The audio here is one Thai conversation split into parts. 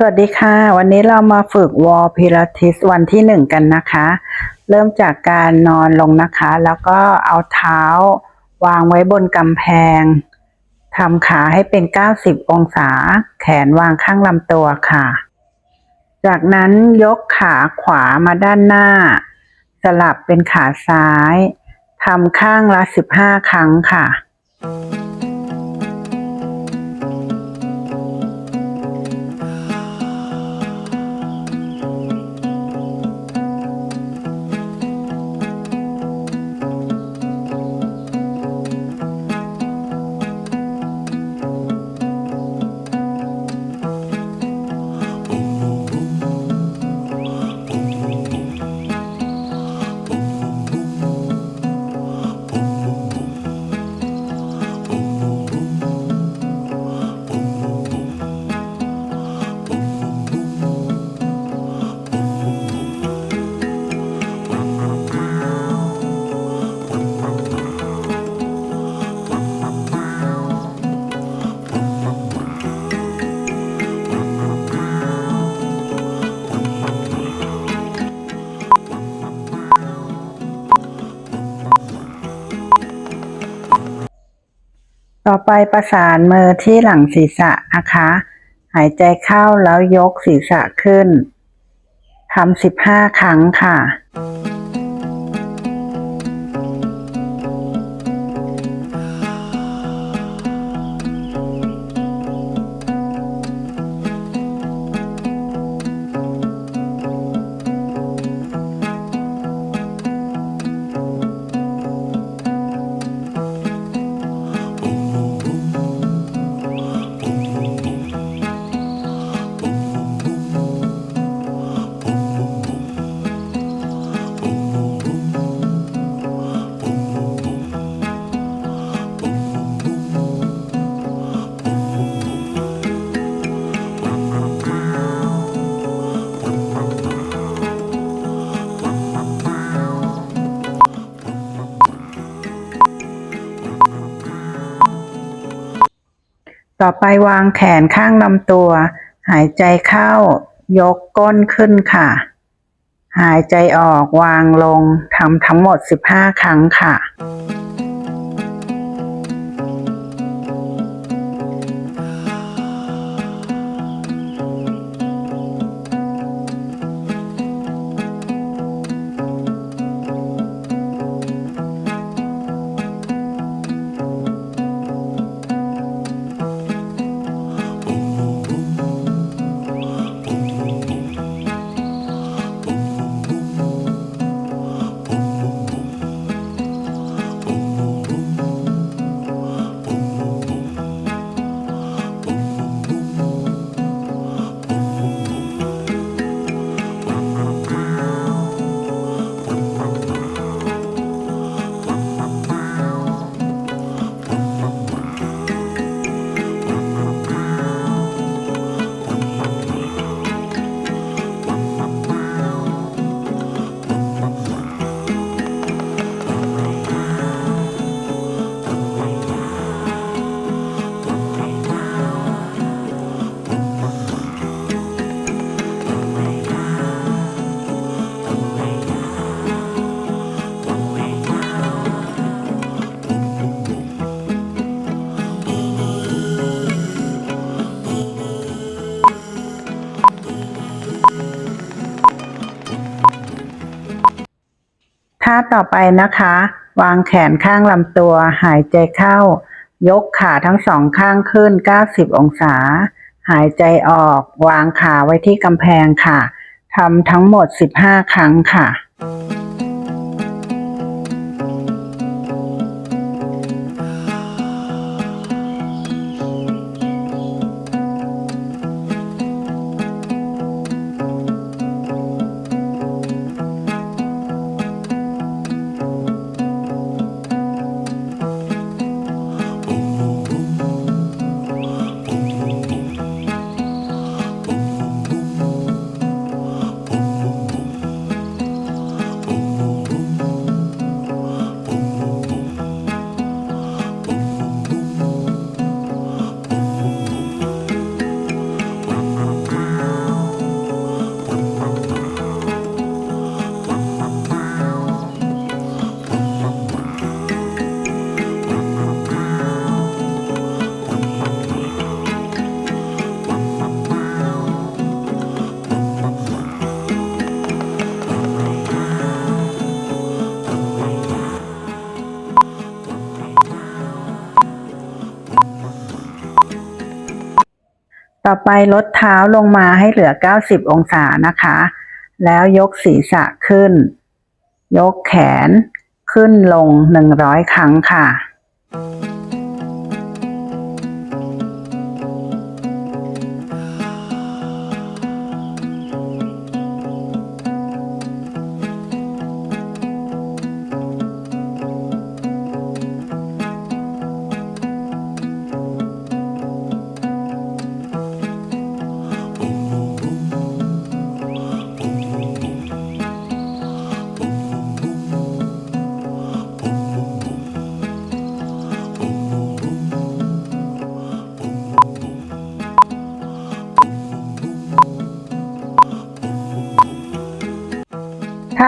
สวัสดีค่ะ วันนี้เรามาฝึกวอลพิลาทิสวันที่หนึ่งกันนะคะ เริ่มจากการนอนลงนะคะ แล้วก็เอาเท้าวางไว้บนกำแพงทำขาให้เป็น 90 องศา แขนวางข้างลำตัวค่ะ จากนั้นยกขาขวามาด้านหน้า สลับเป็นขาซ้ายทำข้างละ 15 ครั้งค่ะ ต่อไปประสานมือที่หลังศีรษะนะคะ หายใจเข้าแล้วยกศีรษะขึ้นทำสิบห้าครั้งค่ะ ต่อไปวางแขนข้างลำตัว หายใจเข้ายกก้นขึ้นค่ะ หายใจออกวางลงทำทั้งหมด 15 ครั้งค่ะ ท่าต่อไปนะคะ วางแขนข้างลำตัว หายใจเข้า ยกขาทั้งสองข้างขึ้น 90 องศา หายใจออก วางขาไว้ที่กำแพงค่ะทำทั้งหมด 15 ครั้งค่ะ ต่อไปลดเท้าลงมาให้เหลือ 90 องศานะคะ แล้วยกศีรษะขึ้น ยกแขนขึ้นลง 100 ครั้งค่ะท่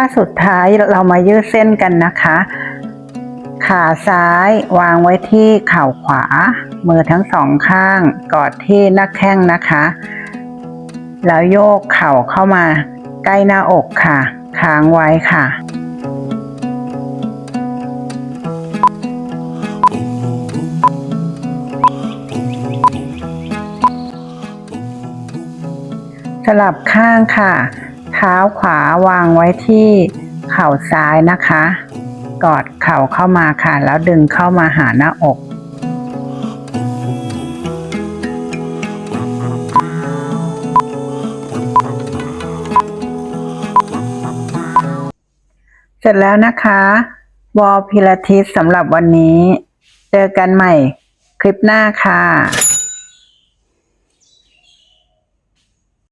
าสุดท้ายเรามายืดเส้นกันนะคะ ขาซ้ายวางไว้ที่เข่าขวา มือทั้งสองข้าง กอดที่หน้าแข้งนะคะ แล้วโยกเข่าเข้ามาใกล้หน้าอกค่ะ ค้างไว้ค่ะสลับข้างค่ะ ท้าขวาวางไว้ที่เข่าซ้ายนะคะ กอดเข่าเข้ามาค่ะ แล้วดึงเข้ามาหาหน้าอก เสร็จแล้วนะคะวอลพิลาทิสสำหรับวันนี้ เจอกันใหม่คลิปหน้าค่ะ